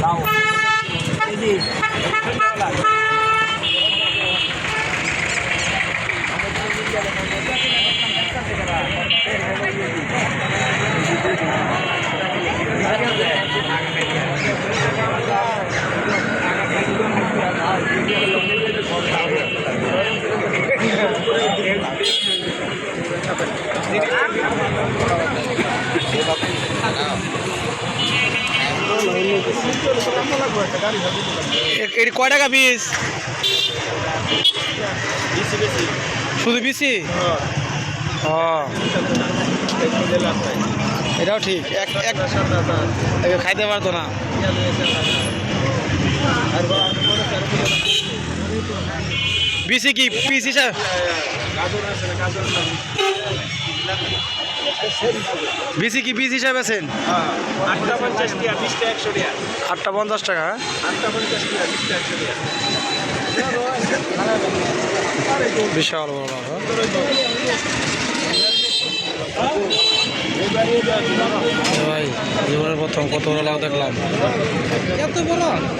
đâu cái gì Thank you. এটি কয় টাকা পিস? শুধু বিসি এটাও ঠিক। খাইতে পারতো না। বিসি কি? পিস হিসাবে বিসি কি পিস হিসাবে আছেন আটটা পঞ্চাশ টাকা হ্যাঁ? বিশাল বড় হ্যাঁ? ভাই জীবনের প্রথম কত বড় লাভ দেখলাম